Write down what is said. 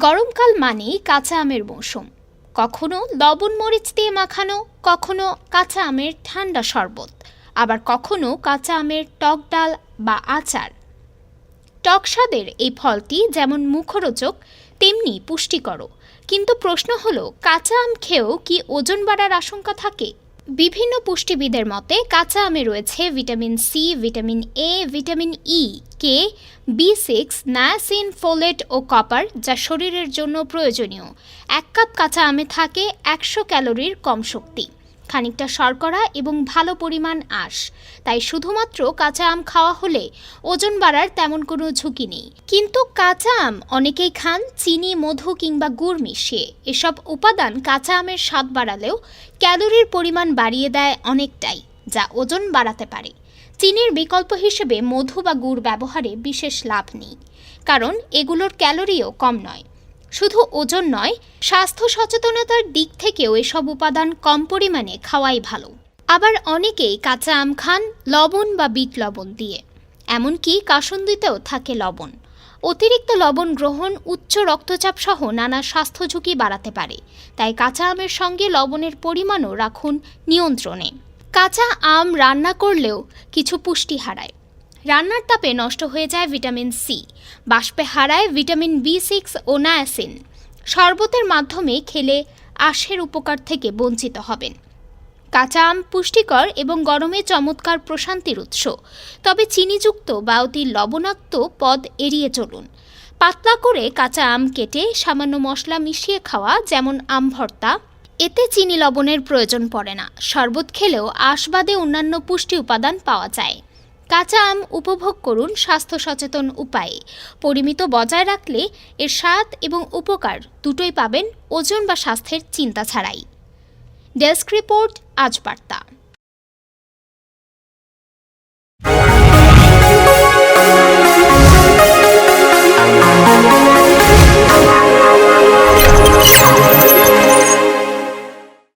গরমকাল মানেই কাঁচা আমের মৌসুম। কখনো লবণ মরিচ দিয়ে মাখানো, কখনো কাঁচা আমের ঠান্ডা শরবত, আবার কখনো কাঁচা আমের টক ডাল বা আচার। টক স্বাদের এই ফলটি যেমন মুখরোচক, তেমনি পুষ্টিকর কিন্তু প্রশ্ন হলো, কাঁচা আম খেয়েও কি ওজন বাড়ার আশঙ্কা থাকে? বিভিন্ন পুষ্টিবিদের মতে, কাঁচা আমে রয়েছে vitamin C vitamin A vitamin E K B six niacin folate O copper যা শরীরের জন্য প্রয়োজনীয়। এক কাপ কাঁচা আমে থাকে একশো ক্যালোরির কম শক্তি। খানিকটা শর্করা এবং ভালো পরিমাণ আঁশ। তাই শুধুমাত্র কাঁচা আম খাওয়া হলে ওজন বাড়ার তেমন কোনো ঝুঁকি নেই। কিন্তু কাঁচা আম অনেকেই খান চিনি, মধু কিংবা গুড় মিশিয়ে। এসব উপাদান কাঁচা আমের স্বাদ বাড়ালেও ক্যালোরির পরিমাণ বাড়িয়ে দেয় অনেকটাই, যা ওজন বাড়াতে পারে। চিনির বিকল্প হিসেবে মধু বা গুড় ব্যবহারে বিশেষ লাভ নেই। কারণ এগুলোর ক্যালোরিও কম নয়। শুধু ওজন নয়, স্বাস্থ্য সচেতনতার দিক থেকেও এসব উপাদান কম পরিমাণে খাওয়াই ভালো। আবার অনেকেই কাঁচা আম খান লবণ বা বিট লবণ দিয়ে। এমনকি কাসুন্দিতেও থাকে লবণ। অতিরিক্ত লবণ গ্রহণ, উচ্চ রক্তচাপ সহ নানা স্বাস্থ্য ঝুঁকি বাড়াতে পারে। তাই কাঁচা আমের সঙ্গে লবণের পরিমাণও রাখুন নিয়ন্ত্রণে। কাঁচা আম রান্না করলেও কিছু পুষ্টি হারায়। রান্নার তাপে নষ্ট হয়ে যায় ভিটামিন সি বাষ্পে হারায় ভিটামিন বি সিক্স ও নায়াসিন। শরবতের মাধ্যমে খেলে আঁশের উপকার থেকে বঞ্চিত হবেন। কাঁচা আম পুষ্টিকর এবং গরমে চমৎকার প্রশান্তির উৎস। তবে চিনিযুক্ত বা অতি লবণাক্ত পদ এড়িয়ে চলুন। পাতলা করে কাঁচা আম কেটে সামান্য মশলা মিশিয়ে খাওয়া, যেমন আম ভর্তা, এতে চিনি লবণের প্রয়োজন পড়ে না। শরবত খেলেও আশবাদে অন্যান্য পুষ্টি উপাদান পাওয়া যায়। কাঁচা আম উপভোগ করুন স্বাস্থ্য সচেতন উপায়ে। পরিমিত বজায় রাখলে এর স্বাদ এবং উপকার দুটোই পাবেন ওজন বা স্বাস্থ্যের চিন্তা ছাড়াই। ডেস্ক রিপোর্ট আজ বার্তা